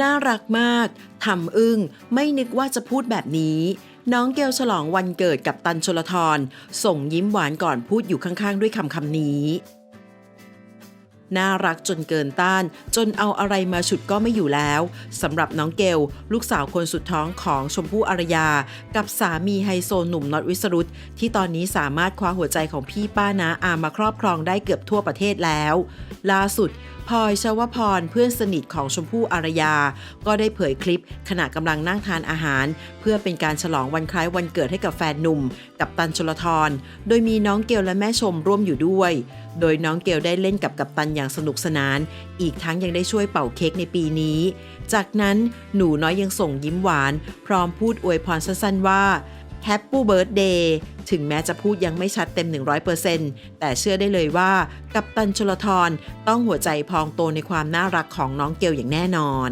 น่ารักมากทำอึ้งไม่นึกว่าจะพูดแบบนี้ น้องเกลฉลองวันเกิดกับตันชลทร ส่งยิ้มหวานก่อนพูดอยู่ข้างๆ ด้วยคำคำนี้ น่ารักจนเกินต้าน จนเอาอะไรมาฉุดก็ไม่อยู่แล้วสำหรับน้องเกล ลูกสาวคนสุดท้องของชมพู่อารยา กับสามีไฮโซหนุ่มน็อตวิสรุตที่ตอนนี้สามารถคว้าหัวใจของพี่ป้านาอามาครอบครองได้เกือบทั่วประเทศแล้ว ล่าสุดพลอยชวพรเพื่อนสนิทของชมพู่อารยา ก็ได้เผยคลิปขณะกำลังนั่งทานอาหาร เพื่อเป็นการฉลองวันคล้ายวันเกิดให้กับแฟนหนุ่ม กับตันชลทรโดยมีน้องเกลและแม่ชมร่วมอยู่ด้วย โดยน้องเกลได้เล่นกับกัปตันอย่างสนุกสนาน อีกทั้งยังได้ช่วยเป่าเค้กในปีนี้ จากนั้นหนูน้อยยังส่งยิ้มหวาน พร้อมพูดอวยพรสั้นๆว่า Happy Birthday ถึงแม้จะพูดยังไม่ชัดเต็ม 100%แต่เชื่อได้เลยว่ากัปตันชลทรต้องหัวใจพองโตในความน่ารักของน้องเกลอย่างแน่นอน